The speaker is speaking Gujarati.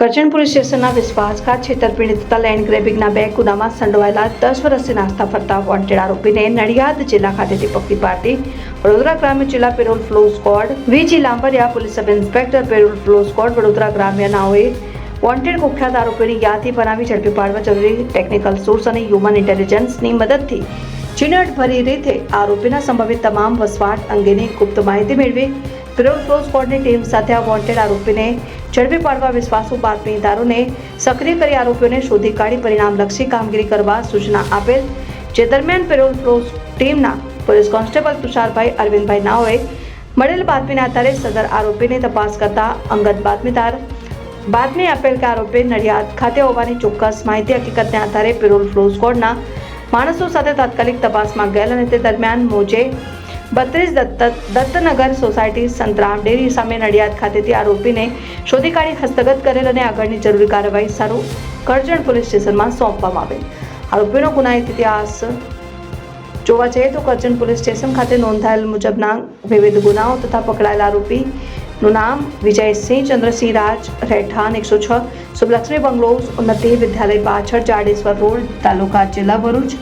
કરજણ પોલીસ સ્ટેશનના વિશ્વાસઘાત છેતરપિંડી લેન્ડ ગ્રેબિંગના બે ગુનામાં સંડોવાયેલા દસ વર્ષથી નાસ્તા ફરતા વોન્ટેડ આરોપીને નડિયાદ જિલ્લા ખાતેથી પકડી પાડી વડોદરા ગ્રામ્ય જિલ્લા parole furlough squad V G Lambariya police sub inspector parole furlough squad Vadodara ગ્રામ્યનાઓએ wanted કુખ્યાત આરોપીની યાદી બનાવી ઝડપી પાડવા જરૂરી ટેકનિકલ સોર્સ અને હ્યુમન ઇન્ટેલિજન્સની મદદથી ઝીણવટભરી રીતે આરોપીના સંભવિત તમામ વસવાટ અંગેની ગુપ્ત માહિતી મેળવી. પેરોલ ફ્લો સ્કોડની ટીમ સાથે આ વોન્ટેડ આરોપીને ઝડપી પાડવા વિશ્વાસુ બાતમીદારોને સક્રિય કરી આરોપીઓને શોધી કાઢી પરિણામલક્ષી કામગીરી કરવા સૂચના આપેલ, જે દરમિયાન પેરોલ ટીમના પોલીસ કોન્સ્ટેબલ તુષારભાઈ અરવિંદભાઈ નાઓએ મળેલ બાતમીના આધારે સદર આરોપીની તપાસ કરતા અંગત બાતમીદાર બાતમી આપેલ કે આરોપી નડિયાદ ખાતે હોવાની ચોક્કસ માહિતી હકીકતને આધારે પેરોલ ફ્લો સ્કોડના માણસો સાથે તાત્કાલિક તપાસમાં ગયેલ અને તે દરમિયાન મોજે બત્રીસ દત્ત દત્તનગર સોસાયટી સંતરામ ડેરી સામે નડિયાદ ખાતેથી આરોપીને શોધી કાઢી હસ્તગત કરેલ અને આગળની જરૂરી કાર્યવાહી સારું કરજણ પોલીસ સ્ટેશનમાં સોંપવામાં આવેલ. આરોપીનો ગુનાહિત ઇતિહાસ જોવા જઈએ તો કરજણ પોલીસ સ્ટેશન ખાતે નોંધાયેલ મુજબના વિવિધ ગુનાઓ તથા પકડાયેલા આરોપીનું નામ વિજયસિંહ ચંદ્રસિંહ રાજ રહેઠાણ એકસો છ સુબલક્ષ્મી બંગલોઝ ઉન્નતિ વિદ્યાલય પાછળ જાડેશ્વર રોડ તાલુકા જિલ્લા ભરૂચ.